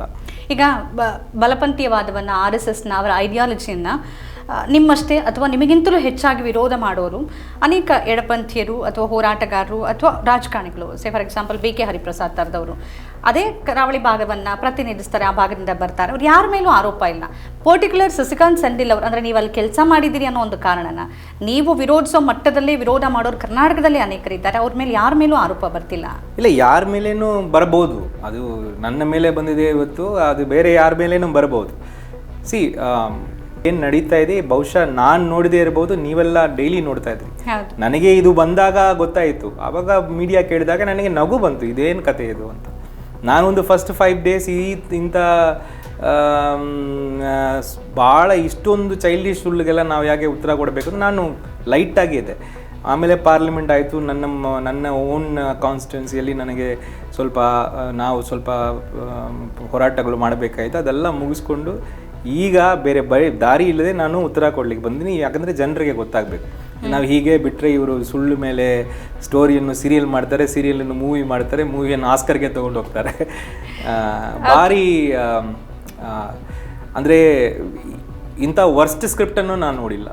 ಅಂತ. ಈಗ ಬಲಪಂಥೀಯವಾದವನ್ನು R S ಎಸ್ನ ಅವರ ಐಡಿಯಾಲಜಿಯನ್ನು ನಿಮ್ಮಷ್ಟೇ ಅಥವಾ ನಿಮಗಿಂತಲೂ ಹೆಚ್ಚಾಗಿ ವಿರೋಧ ಮಾಡೋರು, ಅನೇಕ ಎಡಪಂಥೀಯರು ಅಥವಾ ಹೋರಾಟಗಾರರು ಅಥವಾ ರಾಜಕಾರಣಿಗಳು say for example B K Hariprasad ಥರದವರು ಅದೇ ಕರಾವಳಿ ಭಾಗವನ್ನು ಪ್ರತಿನಿಧಿಸ್ತಾರೆ, ಆ ಭಾಗದಿಂದ ಬರ್ತಾರೆ. ಅವ್ರು ಯಾರ ಮೇಲೂ ಆರೋಪ ಇಲ್ಲ. ಪರ್ಟಿಕ್ಯುಲರ್ ಸಸಿಕಾಂತ್ ಸೆಂಡಿಲ್ ಅವರು, ಅಂದರೆ ನೀವು ಅಲ್ಲಿ ಕೆಲಸ ಮಾಡಿದ್ದೀರಿ ಅನ್ನೋ ಒಂದು ಕಾರಣನ. ನೀವು ವಿರೋಧಿಸೋ ಮಟ್ಟದಲ್ಲಿ ವಿರೋಧ ಮಾಡೋರು ಕರ್ನಾಟಕದಲ್ಲಿ ಅನೇಕರಿದ್ದಾರೆ ಅವ್ರ ಮೇಲೆ ಯಾರ ಮೇಲೂ ಆರೋಪ ಬರ್ತಿಲ್ಲ. ಇಲ್ಲ, ಯಾರ ಮೇಲೇನೂ ಬರ್ಬೋದು. ಅದು ನನ್ನ ಮೇಲೆ ಬಂದಿದೆ ಇವತ್ತು, ಅದು ಬೇರೆ ಯಾರ ಮೇಲೇನೂ ಬರ್ಬೋದು. ಸಿ ಏನು ನಡೀತಾ ಇದೆ? ಬಹುಶಃ ನಾನು ನೋಡದೇ ಇರಬಹುದು ನೀವೆಲ್ಲ ಡೈಲಿ ನೋಡ್ತಾ ಇದ್ರಿ. ನನಗೆ ಇದು ಬಂದಾಗ ಗೊತ್ತಾಯಿತು. ಆವಾಗ ಮೀಡಿಯಾ ಕೇಳಿದಾಗ ನನಗೆ ನಗು ಬಂತು ಇದೇನು ಕತೆ ಇದು ಅಂತ. ನಾನೊಂದು ಫಸ್ಟ್ ಫೈವ್ ಡೇಸ್ ಈ ಇಂಥ ಭಾಳ ಇಷ್ಟೊಂದು ಚೈಲ್ಡಿಶ್ ಸುಳ್ಳಿಗೆಲ್ಲ ನಾವು ಯಾಕೆ ಉತ್ತರ ಕೊಡಬೇಕು ನಾನು ಲೈಟಾಗಿ ಇದೆ ಆಮೇಲೆ ಪಾರ್ಲಿಮೆಂಟ್ ಆಯಿತು ನನ್ನ ನನ್ನ ಓನ್ ಕಾನ್ಸ್ಟಿಟ್ಯೂನ್ಸಿಯಲ್ಲಿ ನನಗೆ ಸ್ವಲ್ಪ ನಾವು ಸ್ವಲ್ಪ ಹೋರಾಟಗಳು ಮಾಡಬೇಕಾಯಿತು. ಅದೆಲ್ಲ ಮುಗಿಸ್ಕೊಂಡು ಈಗ ಬೇರೆ ಬರೀ ದಾರಿ ಇಲ್ಲದೆ ನಾನು ಉತ್ತರ ಕೊಡ್ಲಿಕ್ಕೆ ಬಂದಿನಿ. ಯಾಕಂದರೆ ಜನರಿಗೆ ಗೊತ್ತಾಗಬೇಕು. ನಾವು ಹೀಗೆ ಬಿಟ್ಟರೆ ಇವರು ಸುಳ್ಳು ಮೇಲೆ ಸ್ಟೋರಿಯನ್ನು ಸೀರಿಯಲ್ ಮಾಡ್ತಾರೆ ಸೀರಿಯಲನ್ನು ಮೂವಿ ಮಾಡ್ತಾರೆ ಮೂವಿಯನ್ನು ಆಸ್ಕರ್ಗೆ ತೊಗೊಂಡು ಹೋಗ್ತಾರೆ. ಭಾರಿ ಅಂದರೆ ಇಂಥ ವರ್ಸ್ಟ್ ಸ್ಕ್ರಿಪ್ಟನ್ನು ನಾನು ನೋಡಿಲ್ಲ.